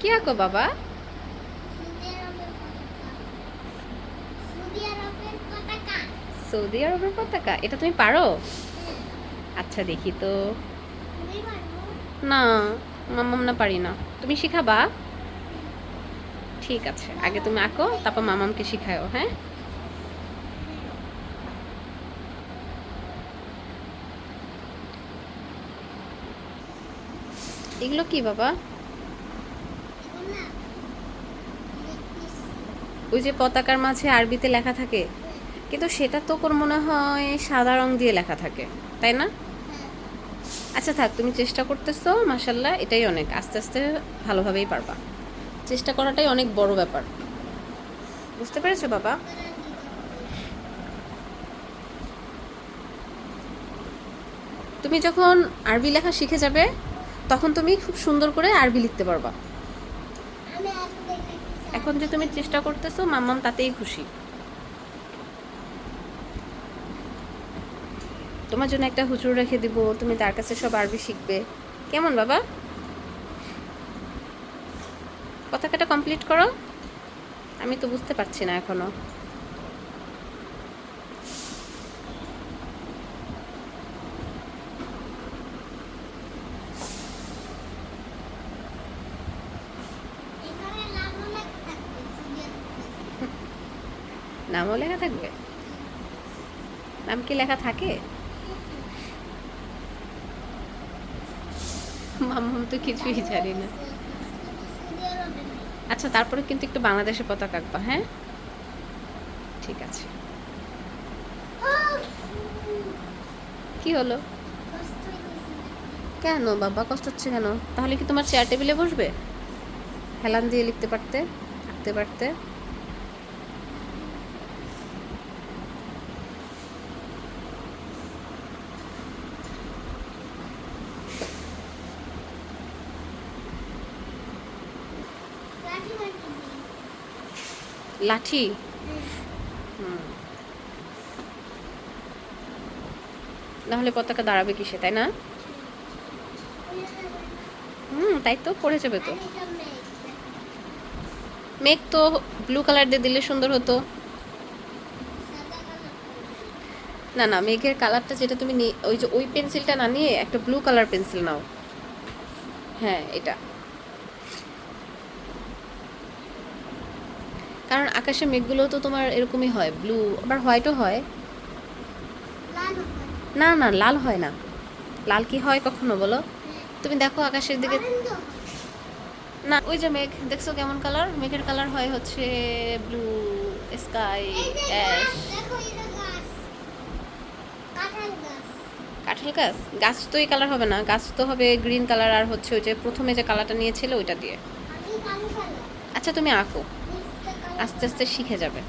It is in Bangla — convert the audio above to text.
কি আঁকো বাবা? সৌদি আরবের পতাকা। এটা তুমি পারো? আচ্ছা দেখি তো। না মামাম না পারি না। তুমি শিখাবা? ঠিক আছে আগে তুমি আঁকো তারপর মামামকে শিখাও হ্যাঁ? এগুলো কি বাবা? ওই যে পতাকার মাঝে আরবিতে লেখা থাকে, কিন্তু সেটা তো কোন মনে হয় সাদা রং দিয়ে লেখা থাকে, তাই না? আচ্ছা থাক, তুমি চেষ্টা করতেছো মাসাল্লাহ এটাই অনেক, আস্তে আস্তে ভালোভাবেই পারবা। চেষ্টা করাটাই অনেক বড় ব্যাপার। বুঝতে পেরেছ বাবা? তুমি যখন আরবি লেখা শিখে যাবে, তখন তুমি খুব সুন্দর করে আরবি লিখতে পারবা। এখন যে তুমি চেষ্টা করতেছো, মাম্মাম তাতেই খুশি। তোমার জন্য একটা হুজুর রেখে দিব, তুমি তার কাছে সব আরবি শিখবে। কেমন বাবা? পতাকাটা কমপ্লিট করো। আমি তো বুঝতে পারছি না এখনও। নামও লেখা থাকবে? নাম কি লেখা থাকে? মাম্মাম তো কিছুই জানি না। আচ্ছা তারপরে কিন্তু একটু বাংলাদেশের পতাকা আঁকবা হ্যাঁ? ঠিক আছে। কি হলো? কেন বাবা? কষ্ট হচ্ছে কেন? তাহলে কি তোমার চেয়ার টেবিলে বসবে? হেলান দিয়ে লিখতে পারতে, আঁকতে পারতে? লাঠি। নাহলে পতাকা দাঁড়াবে কিসে, তাই না? হুম, তাই তো, পড়ে যাবে তো। মেঘ তো ব্লু কালার দিয়ে দিলে সুন্দর হতো। না না, মেঘের কালারটা যেটা তুমি ওই যে ওই পেন্সিলটা না নিয়ে একটা ব্লু কালার পেন্সিল নাও। হ্যাঁ এটা। কারণ আকাশে মেঘগুলো তো তোমার এরকমই হয় ব্লু আবার হোয়াইটও হয়। না না, লাল হয় না। লাল কি হয় কখনো বলো? তুমি দেখো আকাশের দিকে। না, ওই যে মেঘ, দেখছ কেমন কালার মেঘের কালার হয় হচ্ছে ব্লু স্কাই অ্যাশ কাঁঠাল গাছ? গাছ তো এই কালার হবে না। গাছ তো হবে গ্রিন কালার আর হচ্ছে ওই যে প্রথমে যে কালারটা নিয়েছিল ওইটা দিয়ে। আচ্ছা তুমি আঁকো। আস্তে আস্তে শিখে যাবে।